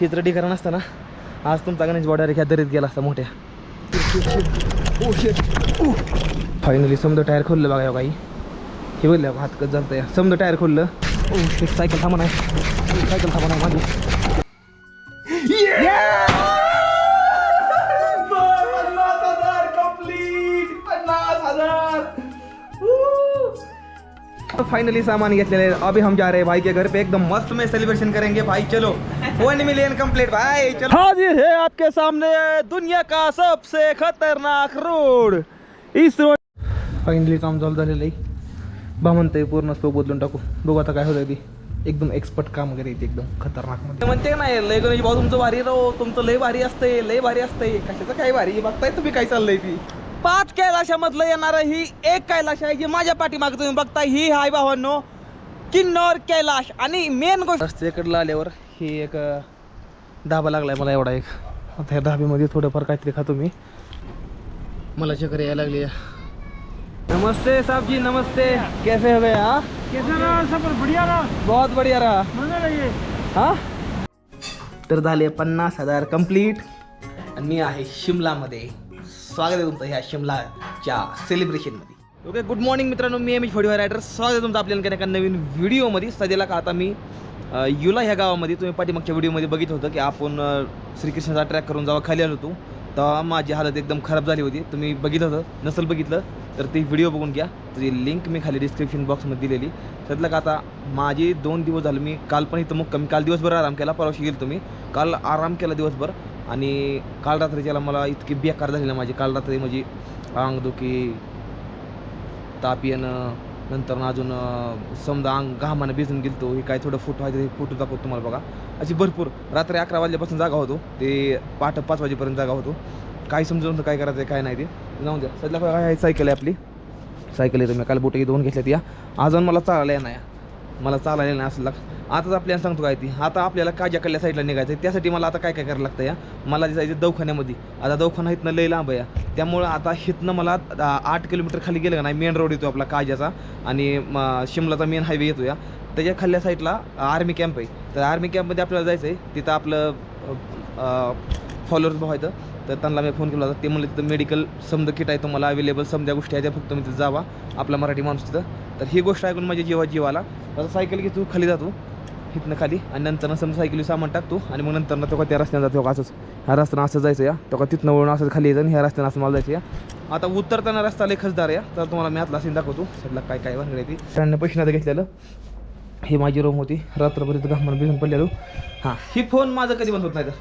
हेच रेडी करा नसताना आज तुमचा गणेश बॉर्डर ह्या दरीत गेला असता मोठ्या. फायनली समजा टायर खोललं बघा काही हे बोललं हात कच झालं या. समजा टायर खोललं. ओ शिट सायकल थांबा नाही सायकल थांबा नाही माझी फाइनली सामान घेतलेले अभी हम जा रहे हैं भाई के घर पे. एकदम मस्त में सेलिब्रेशन करेंगे. भाई चलो. वन मिलियन कंप्लीट भाई चलो हाजिर है आपके सामने दुनिया का सबसे खतरनाक रोड इस रोड फायनली काम चालू झालेलं आहे बा म्हणते पूर्ण स्पोक बदलून टाकू. बघू आता काय होतं ती. एकदम एक्सपर्ट काम वगैरे येते एकदम खतरनाकमध्ये. म्हणते नाही लय गणेश भाऊ तुमचं भारी राहो. तुमचं लय भारी असतंय लय भारी असतंय. कशाचं काय भारी? बघताय तुम्ही काय चाललंय ती. पाच कैलाशामधलं येणार ही एक कैलाश आहे जी माझ्या पाठीमागे तुम्ही बघताय. ही हाय भावांनो किन्नौर कैलाश. आणि मेन गोष्ट रस्त्याकडलं आल्यावर ही एक धाबा लागलाय मला एवढा एक. आता या धाब्यामध्ये थोडंफार काहीतरी खातो मी. मला चक्कर यायला लागली. नमस्ते साहब जी नमस्ते. कैसे हो गए हाँ? कैसा रहा सफर बढ़िया रहा? बहुत बढ़िया रहा. मजा लगे हा? तर झाले पन्नास हजार कंप्लीट आणि मी आहे शिमलामध्ये. स्वागत आहे तुमचं ह्या शिमलाच्या सेलिब्रेशनमध्ये ओके गुड मॉर्निंग मित्रांनो मी एम एच फोर्टी रायडर स्वागत आहे तुमचं आपल्याला एका नवीन व्हिडिओमध्ये सध्याला का आता मी युला ह्या गावामध्ये तुम्ही पाठीमागच्या व्हिडिओमध्ये बघितलं होतं की आपण श्रीकृष्णाचा ट्रॅक करून जेव्हा खाली आलो होतो. तेव्हा माझी हालत एकदम खराब झाली होती. तुम्ही बघितलं होतं. नसेल बघितलं तर ती व्हिडिओ बघून घ्या. त्याची लिंक मी खाली डिस्क्रिप्शन बॉक्समध्ये दिलेली. त्यातलं का आता माझे दोन दिवस झाले मी काल पण इथं मग काल दिवसभर आराम केला परवाशी गेलो तुम्ही काल आराम केला दिवसभर. आणि काल रात्रीच्याला मला इतकी बेकार झालेलं माझी. काल रात्री माझी अंगदुखी ताप येणं नंतर अजून समजा अंग घामानं भिजून गेलतो हे काय थोडं फोटो आहे ते फोटो दाखवतो तुम्हाला बघा. अशी भरपूर रात्री अकरा वाजल्यापासून जागा होतो ते पाठ पाच वाजेपर्यंत जागा होतो. काय समजून काय करायचं आहे, काय नाही ते. जाऊन द्या. सध्या काय आहे सायकल आहे आपली? सायकल आहे तुम्ही काल बोटे दोन घेतल्यात या. अजून मला चालायला नाही मला चालायला नाही असं लाग आताच आपल्याला सांगतो काय ती. आता आपल्याला काजाकडल्या साईडला निघायचं आहे त्यासाठी मला आता काय काय करायला लागतं या? मला जे जायचं दवाखान्यामध्ये. आता दवाखाना इथनं लय लांब या. त्यामुळं आता हिथनं मला आठ किलोमीटर खाली गेलं का नाही मेन रोड येतो आपला काजाचा आणि शिमलाचा मेन हायवे येतो या. त्याच्या खाल्ल्या साईडला आर्मी कॅम्प आहे. तर आर्मी कॅम्पमध्ये आपल्याला जायचं आहे तिथं आपलं फॉलोअर्स भाऊ आहेत तर त्यांना मी फोन केला होता. ते म्हणले तिथं मेडिकल समजा किट आहे तुम्हाला अवेलेबल समजा गोष्टी आहेत त्या फक्त मी तिथं जावा. आपला मराठी माणूस तिथं. तर ही गोष्ट ऐकून माझ्या जीवा जीवाला. आता सायकल घेतो खाली जातो इथनं खाली. आणि नंतर समजा सायकली सामान टाकतो आणि मग नंतर तो का त्या रस्त्यानं जातो. का असंच. ह्या रस्त्यानं असं जायचं या. तो का तिथनं वळून असं खाली यायचं आणि ह्या रस्त्यानं असं मला जायचं या. आता उतरताना रस्ता लय खचदार या. तर तुम्हाला मी आतला सीन दाखवतो. सगळं काय काय भानगड ती. त्यांनी पैसे नाही घेतलेलं. ही माझी रूम होती. रात्रभर घामान भिजून पडलेलो. हां ही फोन माझं कधी बंद होत नाही तर.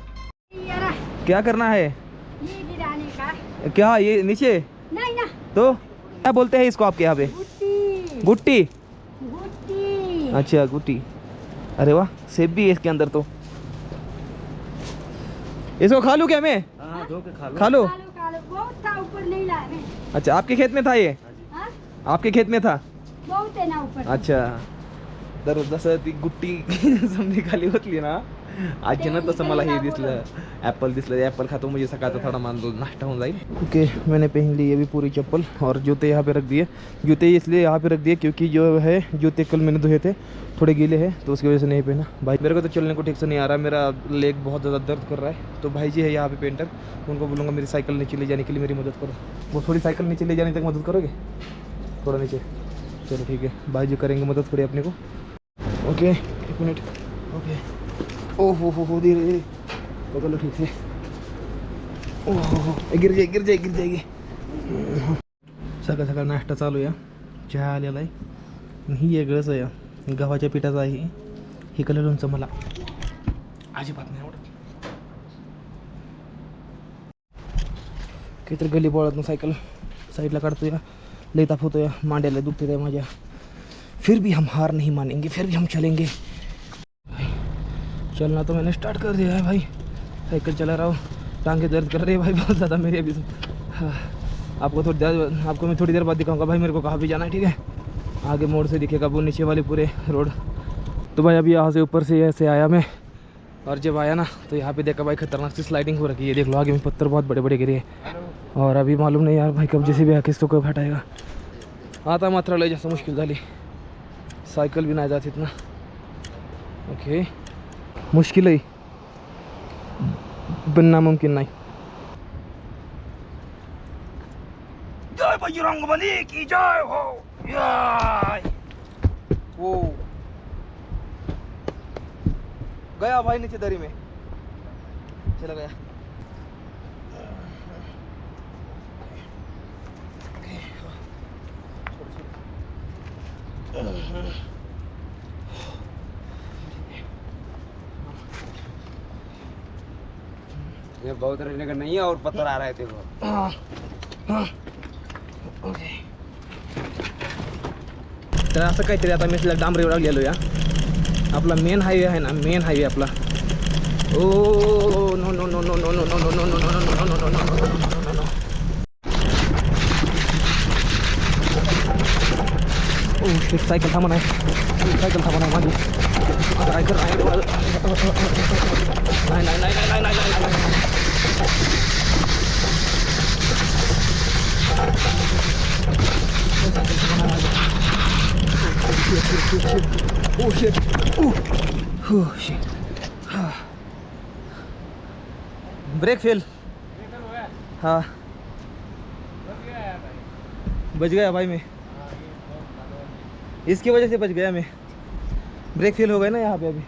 क्या करना है? ये गिराने का। क्या ये नीचे? नहीं ना। तो? क्या बोलते हैं इसको आपके यहाँ पे? गुट्टी। गुट्टी? गुट्टी। अच्छा गुट्टी। अरे वाह सेब भी है इसके अंदर तो। इसको खा लूँ क्या मैं? हाँ खा लो। खा लो। कालो कालो बहुत था ऊपर नहीं लाया मैं। अच्छा आपके खेत में था ये? हाँ? आपके खेत में था? बहुत है ना ऊपर। अच्छा। तर जसं ती गुट्टी समजी खाली होतली ना आजीनं तसं मला हे दिसलं. ॲपल दिसलं. ॲपल खातो म्हणजे सकाळचा थोडा मान नाश्ता होऊन जाईल. ओके मैंने पहन ली ये भी पूरी चप्पल और जूते यहाँ पे रख दिए। जूते इसलिए यहाँ पे रख दिए क्योंकि जो है, जूते कल मैंने धोए थे, थोड़े गीले हैं तो उसकी वजह से नहीं पहना। भाई, मेरे को तो चलने को ठीक से नहीं आ रहा। मेरा लेग बहुत ज़्यादा दर्द कर रहा है। तो भाई जी है यहाँ पे पेंटर उनको बोलूँगा मेरी साइकिल नीचे ले जाने के लिए मेरी मदद करो। वो थोड़ी साइकिल नीचे ले जाने तक मदद करोगे? थोड़ा नीचे। चलो ठीक है। भाई जी करेंगे मदद थोड़ी अपने को। ओके एक मिनट. ओके. ओ हो हो हो धीरे धीरे. पकड़ लो ठीक से. ओ हो हो गिर जाए गिर जाए गिर जाएगी सकाळ सकाळ नाश्ता चालू या चहा आलेला आहे. ही वेगळंच आहे गव्हाच्या पिठाचा आहे हे. कलर लोणचं मला अजिबात नाही आवडत. काहीतरी गली बोळात सायकल साईडला काढतो या लई ताप होतो या मांड्याला दुखते आहे माझ्या. फिर भी हम हार नहीं मानेंगे फिर भी हम चलेंगे। चलना तो मैंने स्टार्ट कर दिया है भाई। साइकिल चला रहा हूँ टांगे दर्द कर रही है भाई बहुत ज़्यादा मेरी अभी हाँ, आपको थोड़ी देर आपको मैं थोड़ी देर बाद दिखाऊँगा भाई मेरे को कहाँ भी जाना है ठीक है? आगे मोड़ से दिखेगा वो नीचे वाले पूरे रोड। तो भाई अभी यहाँ से ऊपर से ऐसे आया मैं और जब आया ना तो यहाँ पे देखा भाई खतरनाक सी स्लाइडिंग हो रखी है देख लो आगे में पत्थर बहुत बड़े बड़े गिरे और अभी मालूम नहीं यार भाई कब जैसे भी आके इसको कब हटाएगा। आता मात्रा ले जास्त मुश्किल झाली सायकल बी नाही जात इथनं ओके। मुश्किल आहे पण नामुमकिन नाही। जय बजरंग बली की जय हो। वो। गया भाई नीचे दरी में। चला गया। बहुत रहने का नहीं है और पत्थर आ रहे थे ओके तर असं काहीतरी आता मी तिला डांबरी लागलेलो या आपला मेन हायवे आहे ना मेन हायवे आपला ओ no no no no no no no no no no no no no no no no no shit cycle थांबा नाही सायकल थांबा नाही माझी आता काय कर नाही नाही नाही नाही नाही नाही नाही नाही Oh shit. Ooh. Oh shit. Brake fail हाँ बच गया भाई मैं इसकी वजह से बच गया मैं ब्रेक फेल हो गए ना यहाँ पे अभी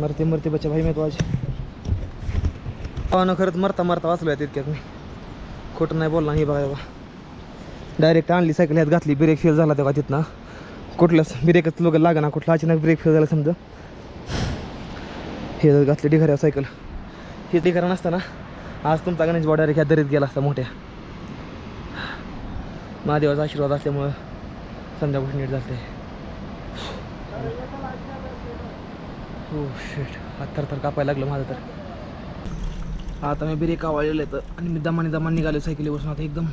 मरते मरते बचा भाई मैं तो आज ना खरंच मरता मरता वाचलो आहे तितक्यात मी. खोटं नाही बोलला नाही बघा डायरेक्ट आणली सायकल ह्यात घातली ब्रेक फेल झाला तेव्हा तिथनं. कुठलंच ब्रेकच लोक लागा ना कुठला अचानक ब्रेक फेल झाला समजा. हे जर घातली ढिगाऱ्या सायकल हे ढिगारा नसताना आज तुमचा गणेश डायरेक्ट ह्या दरीत गेला असता मोठ्या. महादेवाचा आशीर्वाद असल्यामुळं संध्याकाळी नीट जाते हो शेट हात थर कापायला लागलं माझं तर. आता मी ब्रेक आवडलेलं आहे तर. आणि मी दमाने दमान निघालो सायकलीपासून आता एकदम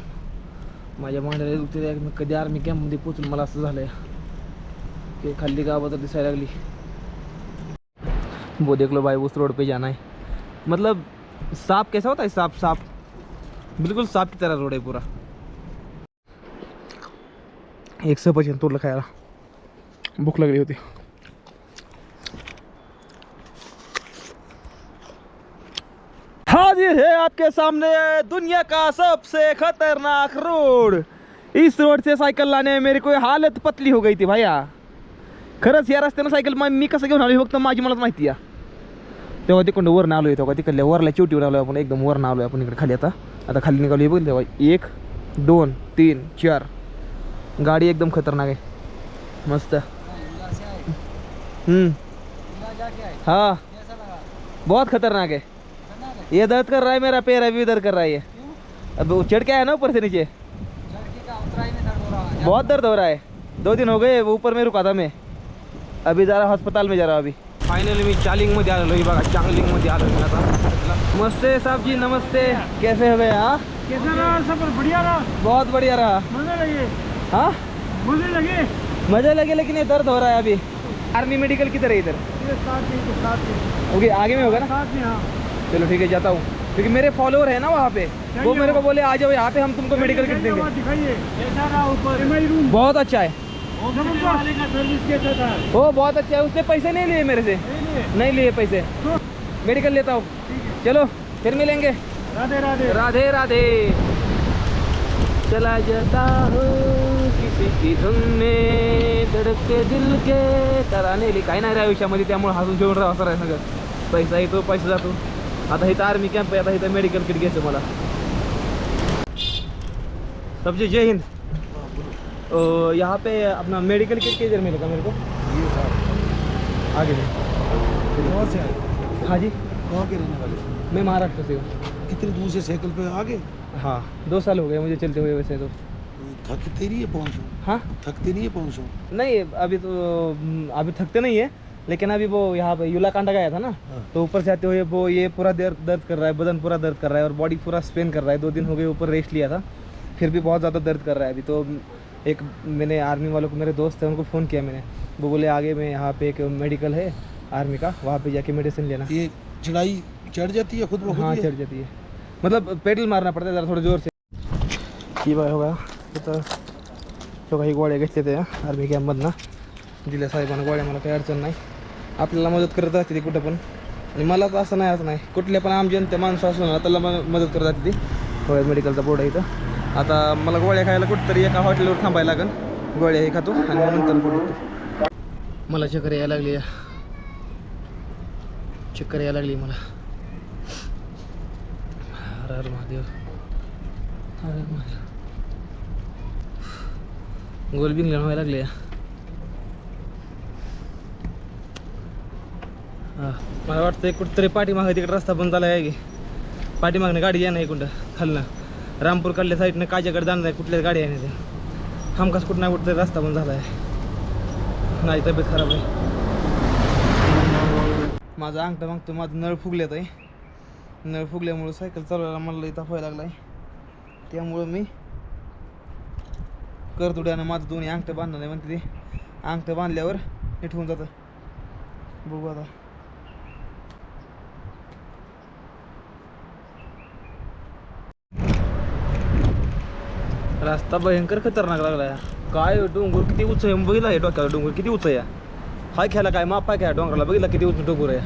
माझ्या मांड्याला दुखते मी कधी आर्मी कॅम्पमध्ये पोचून मला असं झालंय. की खाल्ली गावात दिसायला लागली. वो देख लो भाई उस रोड पे जाना है मतलब साफ कैसा होता है? साफ बिलकुल बिल्कुल की तरह रोड है पूरा. एक सफरचंद तोडलं खायला. भूक लागली होती. है आपके सामने दुनिया का सबसे खतरनाक रोड। इस रोड से सायकल लाने में मेरी कोई हालत पतली हो गई थी भैया। खरंच या रस्त्यानं सायकल मा- मी कसं घेऊन आलो फक्त माझी मलाच माहिती आहे तेव्हा तिकडं वरनं आलो तेव्हा तिकडल्या वरला चिवटीवर आलो आपण एकदम वरनं आलो आपण इकडे खाली आता. आता खाली निघालो बघ तेव्हा. एक दोन तीन चार. गाडी एकदम खतरनाक आहे. मस्त. हा. बहुत खतरनाक है ये दर्द कर रहा है मेरा पैर अभी दर्द कर रहा है ये। अब चढ़ के आया ना ऊपर से नीचे? बहुत दर्द हो रहा है। दो दिन हो गए वो ऊपर में रुका था मैं। अभी जा रहा अस्पताल में जा रहा अभी। फायनली मी चालिंगमध्ये आलेलो ही बघा चांगलिंगमध्ये आलो मी आता नमस्ते साहब जी नमस्ते। कैसे हो हाँ कैसा रहा? सफ़र बढ़िया रहा। बहुत बढ़िया रहा। मज़े लगे? हाँ? मज़े लगे? मज़ा लगे लेकिन ये दर्द हो रहा है अभी। आर्मी मेडिकल किधर है इधर? में में ओके आगे में होगा ना? साथ में हाँ। चलो ठीक है जाता हूँ। क्योंकि मेरे फॉलोअर है ना वहाँ पे। वो मेरे को बोले आ जाओ यहाँ पे हम तुमको मेडिकल किट देंगे बहुत अच्छा है। वो बहुत अच्छा है। उसने पैसे नहीं लिए मेरे से। नहीं लिए। पैसे। मेडिकल लेता हूँ। चलो फिर मिलेंगे। राधे राधे। राधे राधे। चला जाता हूँ किसी की धुन में धड़के दिल के। तराने काही नाही रे आयुष्यामध्ये त्यामुळे हसून खेळून राहा सगळं। पैसा येतो पैसा जातो आता इथं आर्मी कॅम्प आहे आता इथं मेडिकल किट घ्यायचं मला. सबसे जय हिंद. यहाँ पे अपना मेडिकल किट किधर मिलेगा मेरे को? आगे कहाँ से आए? हाँ जी। कहाँ के रहने वाले। मैं महाराष्ट्र से हूँ। कितनी दूर से साइकिल पे आगे? हाँ दो साल हो गए मुझे चलते हुए वैसे तो। थकते नहीं है पहुँचो? हाँ? थकते नहीं है पहुँचो? नहीं अभी तो अभी थकते नहीं है। लेकिन अभी वो यहाँ पे यूला कांडा गया था ना हाँ। तो ऊपर से आते हुए वो ये पूरा दर्द दर्द कर रहा है बदन पूरा दर्द कर रहा है और बॉडी पूरा स्पेन कर रहा है। दो दिन हो गए ऊपर रेस्ट लिया था फिर भी बहुत ज़्यादा दर्द कर रहा है अभी। तो एक मैंने आर्मी वालों को मेरे दोस्त हैं उनको फ़ोन किया मैंने। वो बोले आगे में यहाँ पे एक मेडिकल है आर्मी का वहाँ पे जाके मेडिसिन लेना। ये चढ़ाई चढ़ जाती है खुद हाँ चढ़ जाती है। मतलब पेडल मारना पड़ता है जरा थोड़ा ज़ोर से। ही बाय होगा तो काही गोळ्या घेतले ते आर्मी कॅम्पमधनं दिल्या साहेबांना गोळ्या मला काही अडचण नाही आपल्याला मदत करत राहते ते कुठं पण. आणि मला तर असं नाही असं नाही. कुठल्या पण आमच्या ते माणसं असून ना त्याला मदत करत जाते ती. गोळ्या मेडिकलचा बोर्ड आहे इथं. आता मला गोळ्या खायला कुठंतरी एका हॉटेलवर थांबायला लागेल. गोळ्या हे खातो आणि नंतर पुढे मला चक्कर यायला लागली. चक्कर यायला लागली मला. हर हर महादेव. हर हर महादेव. गोल बिंगल्या व्हायला लागले हां मला वाटतं कुठंतरी पाठीमागं तिकडे रस्ता बंद झाला आहे की. पाठीमागनं गाडी येणार इकडं खालनं. रामपूर कडल्या साईडनं काजाकडे जाणार आहे कुठल्याच गाडी आहे नाही. ते हमखास कुठं नाही कुठंतरी रस्ता बंद झाला आहे नाही तब्येत खराब आहे. माझं अंगठं मागतो माझं नळ फुगल्यात आहे. नळ फुगल्यामुळं सायकल चालवायला मला इथं व्हायला लागला आहे त्यामुळं मी करतुड्यानं माझं दोन्ही अंगठं बांधणार आहे म्हणते ते. अंगठं बांधल्यावर नीट होऊन जातं. बघू आता. रस्ता भयंकर खतरनाक लागला काय डोंगर किती उंच आहे? बघितला आहे डोक्याला डोंगर किती उंच आहे? हाय खेळा काय? माप आहे काय डोंगराला? बघितला किती उंच डोंगर आहे?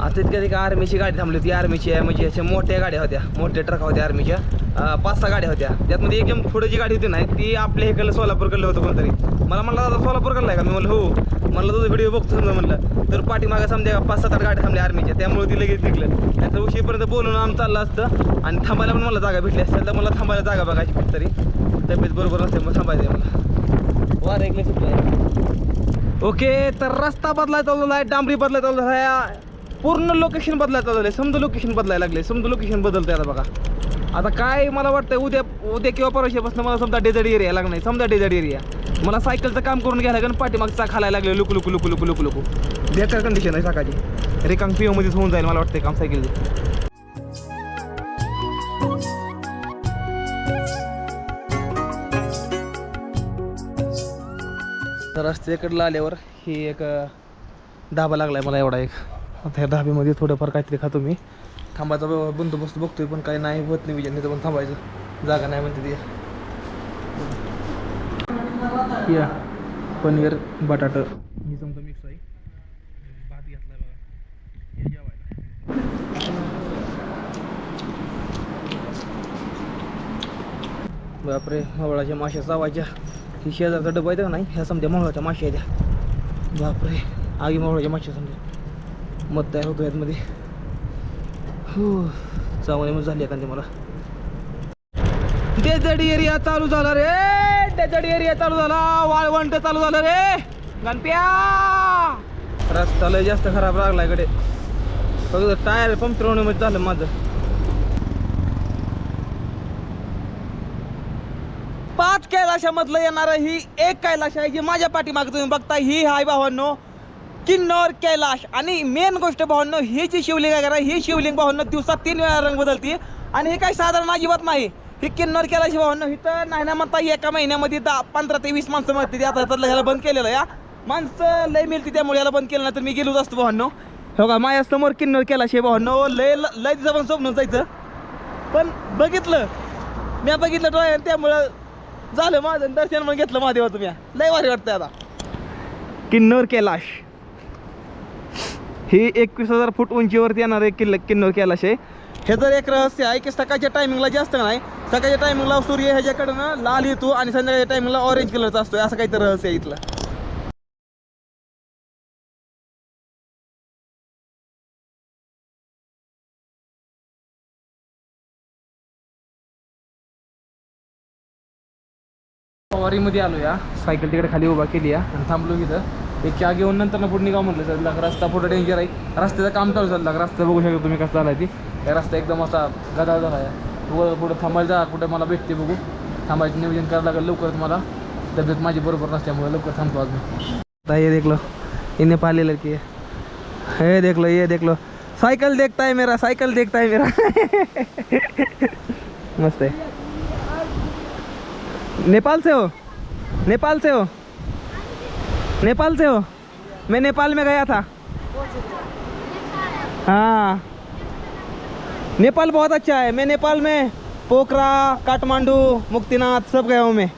आता इतक्या ती आर्मीची गाडी थांबली होती. आर्मीची आहे म्हणजे अशा मोठ्या गाड्या होत्या. मोठ्या ट्रक होत्या आर्मीच्या पाच सहा गाड्या होत्या. त्यातमध्ये एकदम पुढे जी गाडी होती ना ती आपल्या इकडलं सोलापूरकडलं होतं कोणतरी. मला म्हणलं दादा सोलापूरकडलं आहे का? मी म्हणलं हो. म्हणलं तुझा व्हिडिओ बघतो समजा म्हणलं. तर पाठीमागे समजा पाच सात आठ गाड्या थांबल्या आर्मीच्या त्यामुळे ती लगेच निघलं. त्याचं उशीपर्यंत बोलून आम चाललं असतं. आणि थांबायला पण मला जागा भेटली असते. तर मला थांबायला जागा बघायची कुठतरी. तब्येत बरोबर नसते मग थांबायचं मला. वार ऐकलं सुटलं ओके तर रस्ता बदलायचा चालू आहे. डांबरी बदलायचा चालू आहे. पूर्ण लोकेशन बदलायचं चालू आहे समजा लोकेशन बदलायला लागले समजा लोकेशन बदलतंय आता बघा. आता काय मला वाटतं उद्या उद्या किंवा परवाशीपासून मला समजा डेझर्ट एरिया लागणार नाही. समजा डेझर्ट एरिया मला सायकलचं काम करून घ्यायला लागेल पाठीमागचा खालायला लागले लुकू लुकू लुकू लुकू लुकू लुकू. बेकार कंडिशन आहे सकाळची. रेकांग पिओमध्येच होऊन जाईल मला वाटतं काम सायकलचं तर रस्त्याकडलं आल्यावर ही एक धाबा लागला आहे मला एवढा एक. आता ह्या धाब्यामध्ये थोडंफार काहीतरी खातो मी. थांबायचा बंदोबस्त बघतोय पण काही नाही होत नाही विजय. तर पण थांबायचं. जागा नाही म्हणते ती. या. पनीर बटाट. ही समजा मिक्स आहे. भात घेतला बघा. हे जेवायला. बापरे मावळाच्या माश्या चावायच्या. ही शेजारचा डबा आहे का नाही? ह्या समजा मावळाच्या माश्या द्या त्या. बापरे आगी मावळाच्या माश्या समजा. मत तयार होतो यातमध्ये. चांगली मग झाली एखादी मला. डेझर्ट एरिया चालू झाला रे डेझर्ट एरिया चालू झाला वाळवंट चालू झालं रे. गणप्या! रस्ता लय जास्त खराब लागला इकडे. फक्त टायर पंक्चर होण्यामध्ये झालं माझं. पाच कैलाशामधलं येणार ही एक कैलाश आहे जी माझ्या पाठीमागे तुम्ही बघता ही हाय भावांनो किन्नौर कैलाश आणि मेन गोष्ट भावांनो ही जी शिवलिंग आहे का ही शिवलिंग भावांनो दिवसात तीन वेळा रंग बदलते. आणि हे काही साधारण अजिबात नाही. हे किन्नौर कैलाश भावांनो इथं नाही ना म्हणता एका महिन्यामध्ये दहा पंधरा ते वीस माणसं मिळते ती आता ह्याला बंद केलेलं या माणसं लय मिळते त्यामुळे याला बंद केलं नाही तर मी गेलोच असतो भावांनो. हो का माझ्यासमोर किन्नौर कैलाश आहे भावांनो लय लय तिचं पण स्वप्न जायचं. पण बघितलं मी बघितलं डोळ्या त्यामुळं झालं माझं दर्शन पण घेतलं महादेवाचं मी लय भारी वाटतं आता. किन्नौर कैलाश. ही एकवीस हजार फूट उंचीवरती येणार आहे किल्ल किन्नर कैलाश हे जर एक रहस्य आहे की सकाळच्या टायमिंगला जास्त नाही सकाळच्या टायमिंगला सूर्य ह्याच्याकडनं लाल येतो आणि संध्याकाळच्या टायमिंगला ऑरेंज कलरचा असतो असं काहीतरी रहस्य आहे इथलं. वारीमध्ये आलो या सायकल तिकडे खाली उभा केली या आणि थांबलो इथं. एक चहा घेऊन नंतर ना पुढे निघा म्हटलं चालला रस्ता पुढे डेंजर आहे. रस्त्याचं काम चालू चाललं रस्ता बघू शकता तुम्ही कसं झाला ती. रस्ता एकदम असा गदा झाला आहे. पुढं थांबायला जा कुठे मला भेटते बघू. थांबायचं नियोजन करायला लागेल लवकर मला तब्येत माझी बरोबर नसल्यामुळे लवकर थांबतो आज मी आता ये देखलो हिने पाहिलेलं की. हे देखलो ये देखलो. सायकल देखताय देखता मेरा सायकल देखता मेरा. मस्त आहे. नेपाल से हो. नेपाल से हो. नेपाल से हो? मैं नेपाल में गया था। हाँ। नेपाल बहुत अच्छा है। मैं नेपाल में पोखरा, काठमांडू, मुक्तिनाथ सब गया हूँ मैं।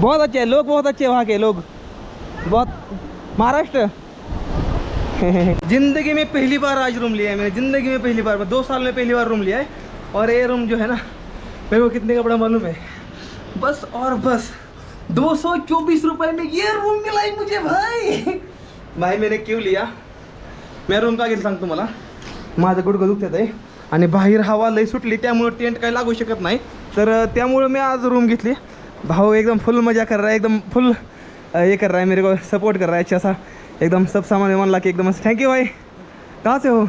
बहुत अच्छे है। लोग बहुत अच्छे हैं वहाँ के लोग। बहुत महाराष्ट्र। ज़िंदगी में पहली बार आज रूम लिया है मैंने। ज़िंदगी में पहली बार। दो साल में पहली बार रूम लिया है। और ये रूम जो है ना, मेरे को कितने का बड़ा मालूम है? बस और बस। दो सौ चौबीस रुपये में ये रूम मिला है मुझे भाई। भाई मैंने क्यों लिया? मी रूम का गेलं सांगतो मला। माझं गुडघं दुखत आहे आणि बाहेर हवा लई सुटली त्यामुळं टेंट काही लागू शकत नाही. तर त्यामुळं मी आज रूम घेतली. भाऊ एकदम फुल मजा कर रहा है एकदम फुल ये कर रहा है मेरे को सपोर्ट कर रहा है अच्छा सा एकदम सब सामान वामान ला के एकदम थैंक यू भाई. कहाँ से हो?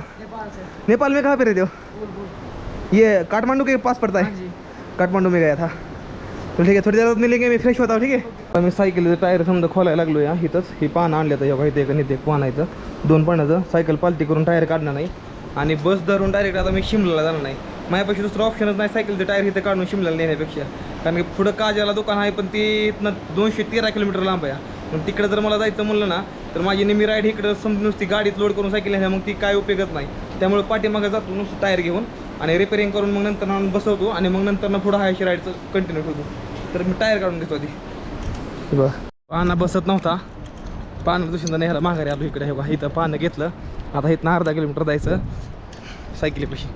नेपाल में कहाँ पे रहते हो? ये काठमांडू के पास पड़ता है? काठमांडू में गया था। तो ठीक आहे थोडी देरात मिलेंगे मी फ्रेश होता ठीक आहे? मी सायकलीचं टायर समजा खोलायला लागलो या इथंच. ही पानं आणलं तर योगा इथे एक आणि इथे पान आहे दोन पानाचं सायकल पालटी करून टायर काढणार नाही. आणि बस धरून डायरेक्ट आता मी शिमला जाणार नाही. माझ्यापेक्षा दुसरं ऑप्शनच नाही सायकलचं टायर इथं काढून शिमल्याला नेण्यापेक्षा. कारण की पुढं काजाला दुकान आहे पण ती इथनं दोनशे तेरा किलोमीटर लांब आहे. मग तिकडे जर मला जायचं म्हणलं ना तर माझी नेहमी राईड इकडं समजून नुसती गाडीत लोड करून सायकल मग ती काय उपयोगच नाही. त्यामुळे पाठीमागं जातो नुसतं टायर घेऊन. आणि रिपेअरिंग करून मग नंतर आणून बसवतो आणि मग नंतर पुढं हायशी राईडचं कंटिन्यू ठेवतो. तर मी टायर काढून घेतो आधी. बरं. पानं बसत नव्हता. पानं दुसऱ्यांदा न्यायला माघारी आलो इकडे. हे बघा इथं पानं घेतलं. आता इथनं अर्धा किलोमीटर जायचं. सायकलीपाशी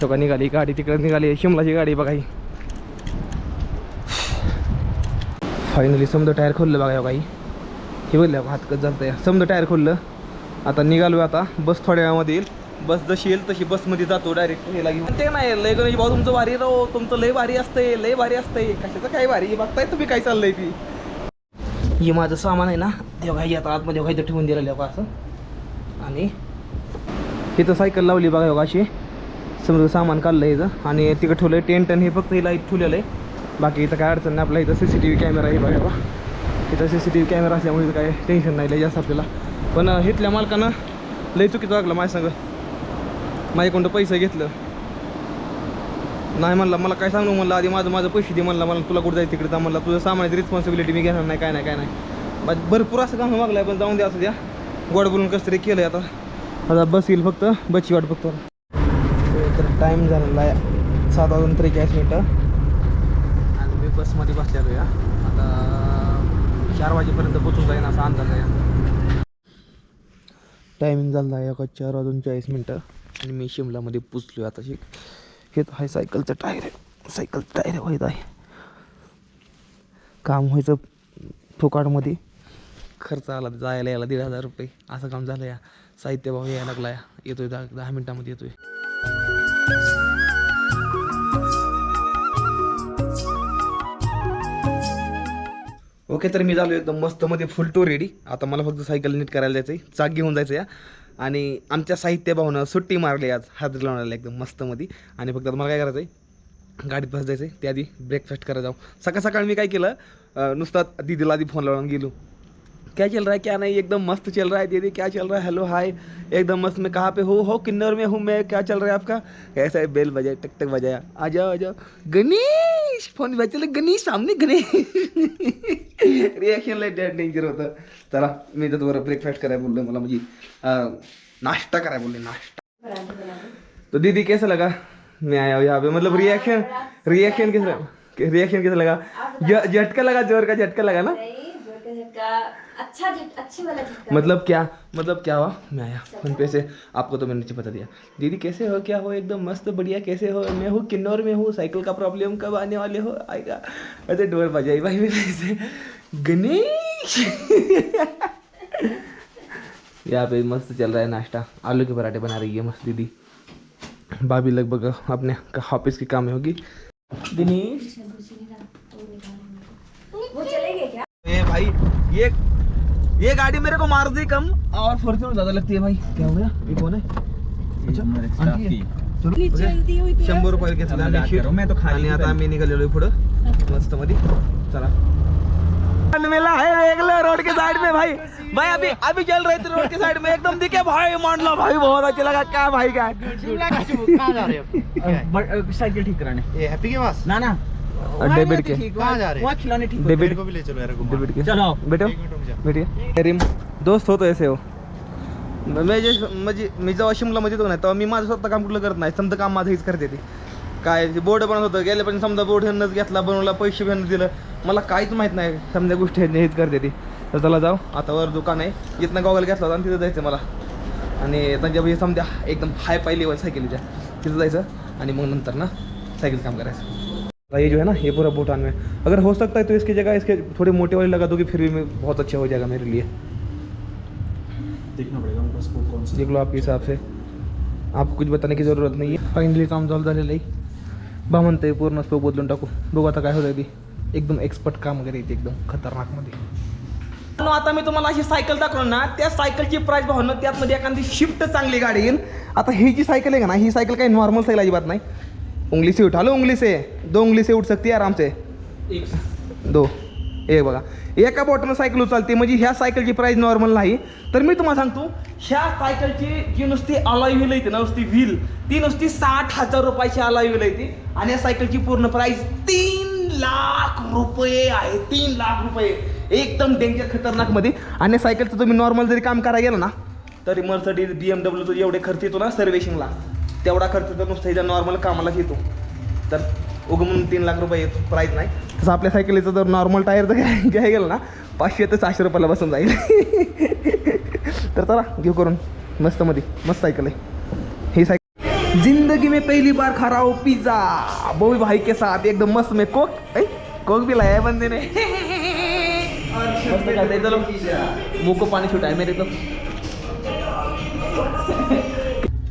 तो का निघाली गाडी तिकडे निघाली शिमलाची गाडी बघा ही. फायनली समजा टायर खोललं बघा हे काही. हे बोललं हात कच झालं समजा टायर खोललं. आता निघालो आता. बस थोड्या वेळामध्ये येईल. बस जशी येईल तशी बसमध्ये जातो डायरेक्ट हे घेऊन. ते नाही लय गणेश भाऊ तुमचं भारी राहो तुमचं लय भारी असतंय लय भारी असतंय. कशाचं काय भारी? बघताय तुम्ही काय चाललंय ती. हे माझं सामान आहे ना तेव्हा आता आतमध्ये बघा इथं ठेवून दिलेलं आहे बघा असं. आणि इथं सायकल लावली बघा योगा अशी. समजा सामान काढलं याचं आणि तिकडं ठेवलं आहे टेंट आणि हे फक्त हिला इथं ठेवलेलं आहे. बाकी इथं काय अडचण नाही आपल्या इथं C C T V camera आहे बघा बा. इथं C C T V camera असल्यामुळे इथं काय टेन्शन नाही लय जास्त आपल्याला. पण इथल्या मालकानं लय चुकीचं वागलं माझ्या संग. माझ्याकडून पैसे घेतलं. नाही म्हणलं मला काय सांगू म्हणलं आधी माझं माझं पैसे दे म्हणलं मला तुला कुठं जायचं तिकडे जा म्हणलं तुझं सामानाची रिस्पॉन्सिबिलिटी मी घेणार नाही काय नाही काय नाही. भरपूर असं काम मागलं पण जाऊन द्या असं द्या. गोड बोलून कसं तरी केलं आता. आता बस येईल फक्त बची वाट फक्त तर टाईम झालेला आहे सात वाजून त्रेचाळीस मिनटं. आणि मी बसमध्ये बसलेलो या. आता चार वाजेपर्यंत पोचून जाईन असा अंदाज आहे. टायमिंग झालं आहे एका चार वाजून चाळीस मिनटं. आणि मी शिमलामध्ये पुचलो आता शिक. हे तर आहे सायकलचं टायर आहे. सायकल टायर व्हायचं आहे. काम व्हायचं फुकाटमध्ये. खर्च आला जायला यायला दीड हजार रुपये. असं काम झालं या. साहित्य भाव यायला लागला या. येतोय दहा दहा मिनटामध्ये येतोय. ओके तर मी झालो एकदम मस्त मध्ये फुल टू रेडी आता मला फक्त सायकल नीट करायला जायचं आहे चाक घेऊन जायचं या. आणि आमच्या साहित्य भावनं सुट्टी मारली आज हात लावण्याला एकदम मस्त मध्ये आणि फक्त मला काय करायचं आहे गाडीत बस जायचं आहे त्याआधी ब्रेकफास्ट करायला जाऊ. सकाळ सकाळ मी काय केलं अं, दीदीला आधी फोन लावून गेलो. क्या चल रहा है? क्या नहीं? एकदम मस्त चल रहा है दीदी। क्या चल रहा है? हेलो हाय एकदम मस्त। मैं कहाँ पे हूँ? हो किन्नौर में हूँ मैं। क्या चल रहा है आपका? कैसा है बेल बजाए टक टक बजाया। आ जाओ आ जाओ। गणेश! फ़ोन बजायला गणेश सामने गणेश। रिॲक्शन लय डेंजर होतं। चला मी तर बरं ब्रेकफास्ट बोललो मला म्हणजे अं, नाश्ता करायला बोलले नाश्ता। तो दीदी कैसा लगा? मैं आया हूँ यहाँ पे। मतलब रिएक्शन रिएक्शन कैसा रिएक्शन कैसा लगा? झटका लगा ज़ोर का झटका लगा ना? अच्छा झट- अच्छे वाला मतलब क्या मतलब क्या हुआ? मैं आया, फ़ोन पे से। आपको तो मैंने बता दिया। दीदी, कैसे हो? क्या हो? एकदम मस्त, बढ़िया, कैसे हो? मैं हूँ, किन्नौर में हूँ। साइकिल का प्रॉब्लम कब आने वाले हो? आएगा। ऐसे डोर बजाई भाई मेरे ऐसे गणेश! यहाँ पे मस्त चल रहा है नाश्ता। आलू के पराठे बना रही है मस्त दीदी। भाभी लगभग अपने ऑफ़िस के काम में होगी। दिनेश वो चलेंगे क्या ये भाई ये ये गाड़ी मेरे को मार दी कम। और फॉर्च्यूनर ज़्यादा लगती है भाई। क्या हो गया? ये कौन है? अच्छा चलो, शंभर रुपये घेतला आता निघालेलो पुढं मस्त मध्ये चला। मिला है देख लो रोड के साइड में भाई। भाई अभी अभी चल रहे थे रोड के साइड में। एकदम दिखे भाई मान लो भाई बहुत अच्छा लगा। क्या भाई क्या? साइकिल ठीक कराने। ये हैप्पी के पास? ना ना। डेबिट के. कहाँ जा रहे वहाँ खिलाने ठीक डेबिट. मेरे को भी ले चलो यार घुमा डेबिट के. चलो. बेटो. भेटूया. रिम दोस्त होतो ऐसे हो. मी जे म्हणजे मी जेव्हा शिमलामध्ये येतो ना तेव्हा मी माझं स्वतः काम कुठलं करत नाही. समजा काम माझं हीच करते ती. काय बोर्ड बनवत होतं. गेले पण समजा बोर्ड ह्यांनाच घेतला बनवला पैसे ह्यांना दिलं. मला काहीच माहीत नाही समजा गोष्टी ह्यांनी हेच करते ती. तर चला जाऊ. आता वर दुकान आहे. इथनं गॉगल घेतला होता आणि तिथं जायचं मला. आणि त्यांच्या म्हणजे समजा एकदम हाय पाय लेवल सायकलीच्या. तिथं जायचं. आणि मग नंतर ना साइकिल काम करायचं. ये जो है ना ये पूरा भूटान में। अगर हो सकता है तो इसकी जगह इसके थोड़े मोटे वाले लगा दोगे फिर भी मैं बहुत अच्छा हो जाएगा मेरे लिए। देखना पड़ेगा उनका स्कोप कौन सा देख लो आपके हिसाब से। आपको कुछ बताने की ज़रूरत नाही आहे फायनली काम चालू झालेलं आहे बा म्हणते पूर्ण स्पोक बदलून टाकू। बघू आता काय होतं ती. एकदम एक्सपर्ट काम वगैरे येते एकदम खतरनाकमध्ये आता मी तुम्हाला अशी सायकल दाखवणार ना त्या सायकलची प्राइस भावना त्यातमध्ये एखादी शिफ्ट चांगली गाडी येईल आता ही जी सायकल आहे का ना ही सायकल काही नॉर्मल सायकल अजिबात नाही. उंगली से उठा लो उंगली से दो उंगली से उठ सकती है आराम से. दो. एक बघा. एका बॉटल सायकल उचलते म्हणजे ह्या सायकलची प्राइस नॉर्मल नाही. तर मी तुम्हाला सांगतो ह्या सायकलची जी नुसती अलॉय व्हील येते ना नुसती व्हील ती नुसती साठ हजार रुपयाची अलॉय व्हील येते आणि या सायकलची पूर्ण प्राइस तीन लाख रुपये आहे. तीन लाख रुपये. एकदम डेंजर खतरनाकमध्ये. आणि या सायकलचं तुम्ही नॉर्मल जरी काम करायला गेलं ना तरी मर्सडीज बी एम डब्ल्यूचं जेवढे खर्च येतो ना सर्व्हिसिंगला. तेवढा खर्च तर नुसतं ह्याच्या नॉर्मल कामालाच येतो. तर उगं म्हणून तीन लाख रुपये येतो प्राईस नाही. तसं आपल्या सायकलीचं जर नॉर्मल टायर घ्याय घ्यायला गेलं ना पाचशे ते सहाशे रुपयाला बसून जाईल. तर चला घेऊ करून. मस्त मध्ये मस्त सायकल आहे. ही सायकल जिंदगी में पहली बार खा रहा हूँ पिज्जा बोबी भाई के साथ एकदम मस्त में कोक ए, कोक भी लाया है बंदे ने. मस्त खाते चलो. मुंह को पानी छूटा है मेरे तो.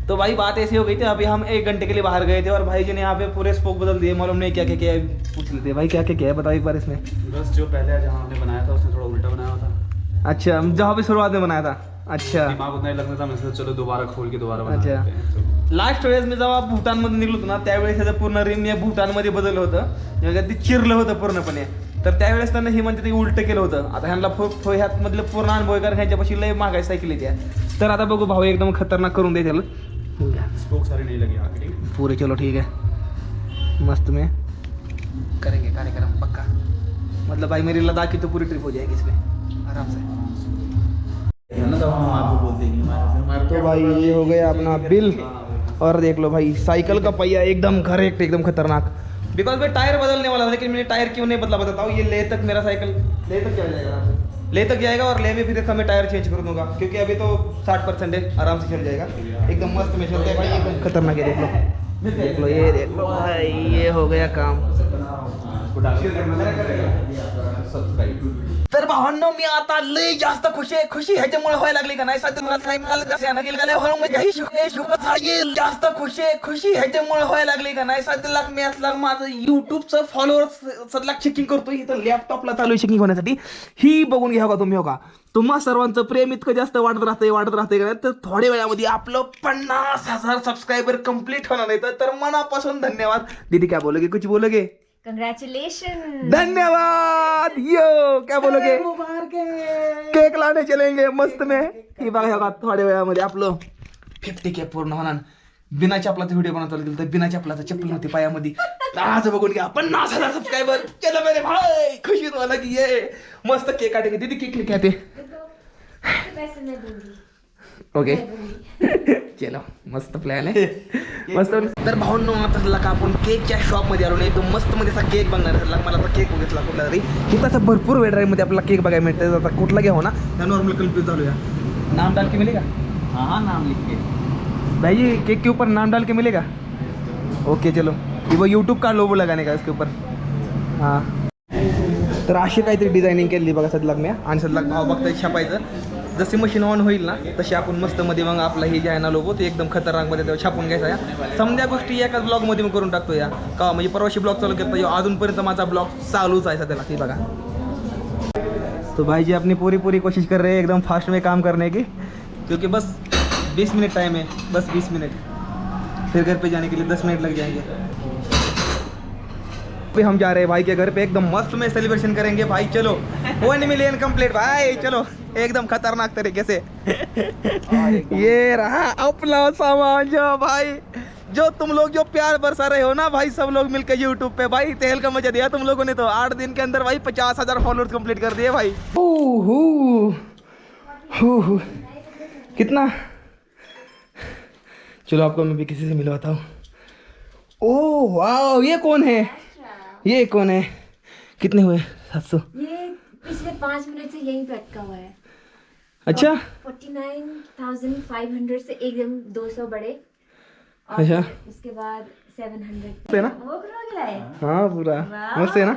तो भाई बात ऐसी हो गई थी अभी हम एक घंटे के लिए बाहर गए थे और भाई जी ने यहाँ पे पूरे स्पोक बदल दिए मालूम नहीं क्या क्या क्या पूछ लेते भाई क्या क्या क्या है बताओ एक बार इसमें। बस जो पहले जहाँ हमने बनाया था उसने थोड़ा उल्टा बनाया था। अच्छा जहाँ पे शुरुआत में बनाया था। अच्छा। दिमाग उतना ही लगता था मैं चलो दोबारा खोल के दोबारा बना अच्छा. लास्ट वेळेस मी जेव्हा भूटानमध्ये निघलो होतो ना त्यावेळेस त्याचं पूर्ण रिम मी भूटानमध्ये बदललं होतं. ते चिरलं होतं पूर्णपणे. तर त्यावेळेस त्यांना हे म्हणते ते उलट केलं होतं. आता ह्यांना फो ह्यात मधलं पूर्ण अनुभव कारण ह्यांच्यापाशी लय महागाई सायकल येते तर आता बघू भाऊ एकदम खतरनाक करून दे त्याला स्पोक सारी नहीं लगी आगे पूरे चलो ठीक है। मस्त में। करेंगे कार्यक्रम पक्का। मतलब भाई मेरी लद्दाख की तो पूरी ट्रिप हो जाएगी इसमें। आराम से। तो भाई ये हो गया अपना बिल। और देख लो भाई साइकिल का पहिया एकदम करेक्ट एकदम खतरनाक। बिकॉज़ मैं टायर बदलने वाला था लेकिन मैंने टायर क्यों नहीं बदला बताता हूँ। ये ले तक मेरा साइकिल ले तक चल जाएगा? ले तक जाएगा और ले में फिर इसका मैं टायर चेंज कर दूँगा क्योंकि अभी तो साठ परसेंट है आराम से चल जाएगा। एकदम मस्त में चलते है भाई एकदम। खतरनाक है देख लो। देख लो ये देख लो। भाई ये हो गया काम। तर भावांनो मी आता लय जास्त खुशी आहे. खुशी ह्याच्यामुळे व्हायला लागली का नाही? सध्या मला कसं का जास्त खुशी आहे. खुशी ह्याच्यामुळे व्हायला लागली का नाही? सध्या मी असला माझं युट्यूबचं फॉलोअर सध्या चेकिंग करतो इथं लॅपटॉपला चालू आहे चेकिंग होण्यासाठी. ही बघून घ्या हो का तुम्ही हो का? तुम्हा सर्वांचं प्रेम इतकं जास्त वाढत राहतंय वाढत राहतंय का नाही? तर थोड्या वेळामध्ये आपलं पन्नास हजार सबस्क्रायबर कंप्लीट होणार नाही तर- तर मनापासून धन्यवाद. दीदी काय बोलोगे कुछ बोलोगे कंग्रेचुलेशन धन्यवाद! यो क्या बोलोगे? केक लाने चलेंगे मस्त में। ही बघा बघा थोड्या वेळामध्ये आपलं फिफ्टी के पूर्ण होणार. बिना चपलाचा व्हिडिओ बनवता गेलं तर बिना चपलाचा चप्पल नव्हती पायामध्ये. आज बघून घ्या पन्नास हजार सबस्क्रायबर चलो मेरे भाई खुशी वाला की ये. मस्त केक काटेंगे. दीदी केक लेके आते. पैसे मैं दूंगी. ओके. चलो मस्त प्लॅन आहे. मस्त. तर भाऊंनो आता झाला का आपण केकच्या शॉपमध्ये आलो नाही तो मस्त मध्ये असा केक बघणार आहे. मला आता केक बघितला कुठला तरी. इथं असं भरपूरमध्ये आपला केक बघायला मिळतं आता कुठला घ्यावं ना? त्या नॉर्मल कन्फ्यूज झालो या. नाम डाल के मिलेगा हाँ हाँ नाम लिख के. भाई जी केक के ऊपर नाम डाल के मिलेगा ओके चलो. ये वो यूट्यूब का लोगो लगाने का इसके ऊपर? हां. तर अशी काहीतरी डिझायनिंग केली बघा सदलाक मी आणि सदलाक भाव बघता छापायचं. जशी मशीन ऑन होईल ना, तशी आपण मस्त मध्ये मग आपला हे जे आहे ना लोगो ते एकदम खतरनाकमध्ये तेव्हा छापून घ्यायचा या. समजा गोष्टी एकाच ब्लॉगमध्ये मी करून टाकतो या. का, म्हणजे परवाशी ब्लॉग चालू केला तर अजूनपर्यंत माझा ब्लॉग चालूच आहे सध्याला, हे बघा. तो भाई जी अपनी पूरी पूरी कोशिश कर रहे हैं, एकदम फास्ट में काम करने की. क्योंकि बस 20 मिनट टाइम है, बस 20 मिनट फिर घर पे जाने के लिए 10 मिनट लग जाएँगे. अभी हम जा रहे हैं भाई के घर पे, एकदम मस्त में सेलिब्रेशन करेंगे भाई, चलो। वन मिलियन कंप्लीट भाई, चलो। एकदम खतरनाक तरीके से। ये रहा अपना सामान जो भाई। जो तुम लोग, जो प्यार बरसा रहे हो ना भाई, सब लोग मिलकर यूट्यूब पे, भाई, तेल का मज़ा दिया तुम लोगों ने तो। आठ दिन के अंदर भाई, पचास हज़ार फॉलोअर्स कंप्लीट कर दिए भाई। हू हू हू कितना? चलो, आपको मैं भी किसी से मिलवाता हूँ। ओह वाह ये कौन है? ये कौन है? कितने हुए? सात सौ। पिछले पाँच मिनट से यहीं पे अटका हुआ है। अच्छा। Forty nine thousand five hundred से एकदम दो सौ बढ़े अच्छा। उसके बाद सेवन हंड्रेड। है ना? वो है हाँ। पूरा। मस्त है ना?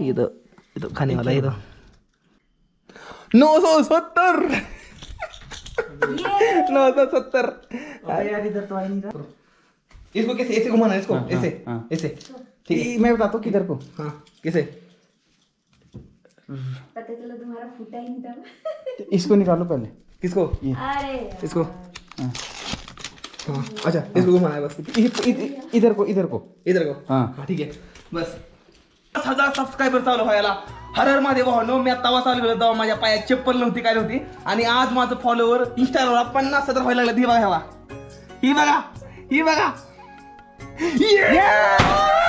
ये तो ये तो खाने वाला ये तो। नौ सौ सत्तर। नौ सौ सत्तर। यार इधर तो आ ही नहीं रहा। इसको कैसे ऐसे घुमाना इसको हाँ, ऐसे हाँ। ऐसे। ठीक है मैं बताता हूँ किधर को. हाँ. कैसे? पता चला तुम्हारा फूटा ही नहीं था इसको निकालो पहले. किसको? अरे इसको? हाँ. अच्छा इसको घुमाना है बस. इधर को इधर को. इधर को? हाँ. हाँ ठीक आहे बस. पाच हजार सबस्क्रायबर चालू व्हायला. हर हर महादेव भावनो मी आता चालू केलं तेव्हा माझ्या पायात चप्पल नव्हती काय नव्हती. आणि आज माझं फॉलोवर इंस्टाग्रामला पन्नास हजार व्हायला लागलं. ही बघा ही बघा. ही बघा.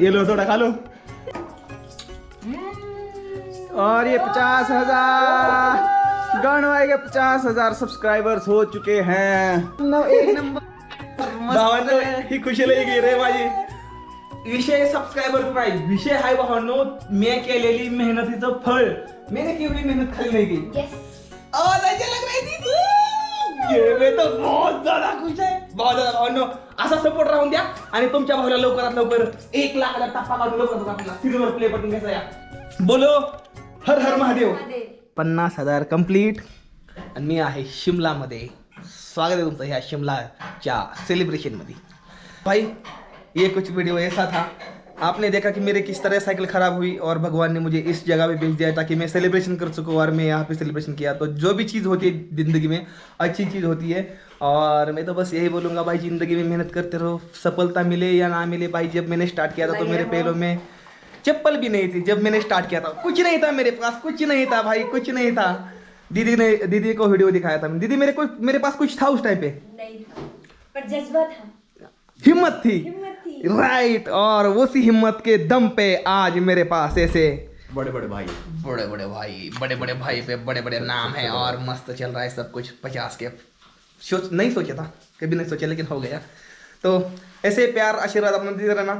ये लो थोड़ा खा लो। और ये पचास हजार। गणवाई के पचास हजार सब्सक्राइबर्स हो चुके हैं। भावांनो ही खुशी लई रे माझी विषय सबस्क्रायबर नाही विषय हाय भावांनो मी केलेली मेहनतीचं फळ. मैंने केवढी मेहनत खाली नाही की यस आवाज ऐसे लग रही थी ये मैं तो बहुत ज्यादा खुश है बहुत ज्यादा भावांनो. असा सपोर्ट राहून द्या आणि तुमच्या भावाला लवकरात लवकर एक लाखाचा टप्पा काढून लवकर आपल्याला सिल्वर प्ले बटन घ्यायचा या. बोलो हर हर महादेव. पन्नास हजार कंप्लीट आणि मी आहे शिमलामध्ये. स्वागत आहे तुमचं ह्या शिमलाच्या सेलिब्रेशनमध्ये भाई ये कुछ वीडियो ऐसा था आपने देखा कि मेरे किस तरह साइकिल खराब हुई और भगवान ने मुझे इस जगह पे भेज दिया ताकि मैं सेलिब्रेशन कर सकूँ और मैं यहाँ पे सेलिब्रेशन किया। तो जो भी चीज़ होती है ज़िंदगी में अच्छी चीज़ होती है। और मैं तो बस यही बोलूँगा भाई ज़िंदगी में मेहनत करते रहो। सफलता मिले या ना मिले भाई जब मैंने स्टार्ट किया था तो मेरे पैरों में चप्पल भी नहीं थी जब मैंने स्टार्ट किया था। कुछ नहीं था मेरे पास कुछ नहीं था भाई कुछ नहीं था। दीदी ने दीदी को वीडियो दिखाया था। दीदी मेरे को मेरे पास कुछ था उस टाइम पे? नहीं था पर जज्बा था। हिम्मत थी। हिम्मत थी राइट और उसी हिम्मत के दम पे आज मेरे पास ऐसे बड़े बड़े भाई। बड़े बड़े भाई बड़े बड़े भाई पे बड़े बड़े नाम है और मस्त चल रहा है सब कुछ पचास के। सोच नहीं सोचा था कभी नहीं सोचा लेकिन हो गया। तो ऐसे प्यार आशीर्वाद अपना देते रहना।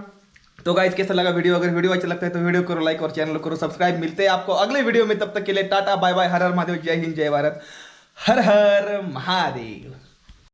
तो गाइज़ कैसा लगा वीडियो अगर वीडियो अच्छा लगता है तो वीडियो करो लाइक और चैनल करो सब्सक्राइब मिलते हैं आपको अगले वीडियो में तब तक के लिए टाटा बाय बाय हर हर महादेव जय हिंद जय भारत। हर हर महादेव।